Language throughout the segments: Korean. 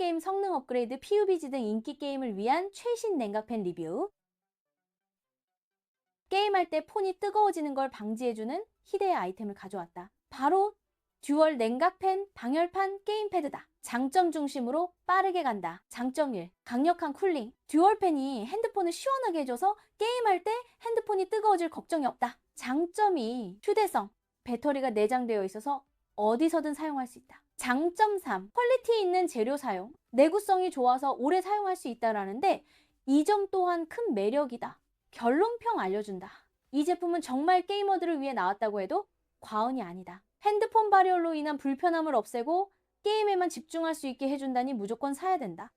게임 성능 업그레이드, PUBG 등 인기 게임을 위한 최신 냉각팬 리뷰. 게임할 때 폰이 뜨거워지는 걸 방지해주는 희대의 아이템을 가져왔다. 바로 듀얼 냉각팬 방열판 게임패드다. 장점 중심으로 빠르게 간다. 장점 1. 강력한 쿨링. 듀얼팬이 핸드폰을 시원하게 해줘서 게임할 때 핸드폰이 뜨거워질 걱정이 없다. 장점 2. 휴대성. 배터리가 내장되어 있어서 어디서든 사용할 수 있다. 장점 3. 퀄리티 있는 재료 사용. 내구성이 좋아서 오래 사용할 수 있다라는데 이 점 또한 큰 매력이다. 결론평 알려준다. 이 제품은 정말 게이머들을 위해 나왔다고 해도 과언이 아니다. 핸드폰 발열로 인한 불편함을 없애고 게임에만 집중할 수 있게 해준다니 무조건 사야 된다.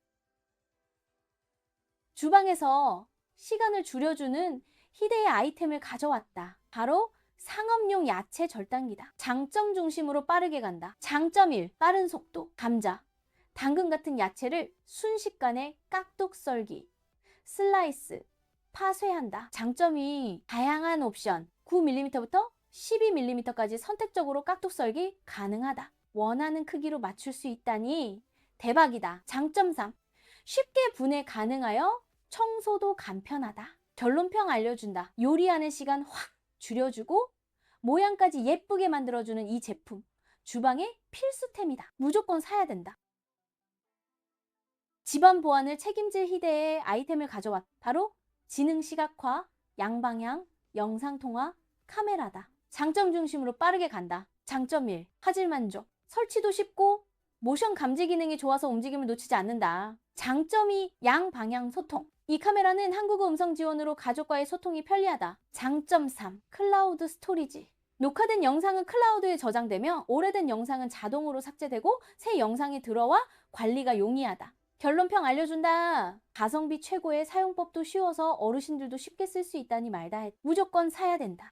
주방에서 시간을 줄여주는 희대의 아이템을 가져왔다. 바로 상업용 야채 절단기다. 장점 중심으로 빠르게 간다. 장점 1. 빠른 속도. 감자, 당근 같은 야채를 순식간에 깍둑 썰기, 슬라이스, 파쇄한다. 장점이 다양한 옵션 9mm부터 12mm까지 선택적으로 깍둑 썰기 가능하다. 원하는 크기로 맞출 수 있다니 대박이다. 장점 3. 쉽게 분해 가능하여 청소도 간편하다. 결론평 알려준다. 요리하는 시간 확 줄여주고 모양까지 예쁘게 만들어주는 이 제품. 주방의 필수템이다. 무조건 사야 된다. 집안 보안을 책임질 희대의 아이템을 가져왔. 바로 지능 시각화, 양방향, 영상 통화, 카메라다. 장점 중심으로 빠르게 간다. 장점 1. 화질 만족. 설치도 쉽고 모션 감지 기능이 좋아서 움직임을 놓치지 않는다. 장점 2. 양방향 소통. 이 카메라는 한국어 음성 지원으로 가족과의 소통이 편리하다. 장점 3. 클라우드 스토리지. 녹화된 영상은 클라우드에 저장되며 오래된 영상은 자동으로 삭제되고 새 영상이 들어와 관리가 용이하다. 결론평 알려준다. 가성비 최고의 사용법도 쉬워서 어르신들도 쉽게 쓸 수 있다니 말다 했. 무조건 사야 된다.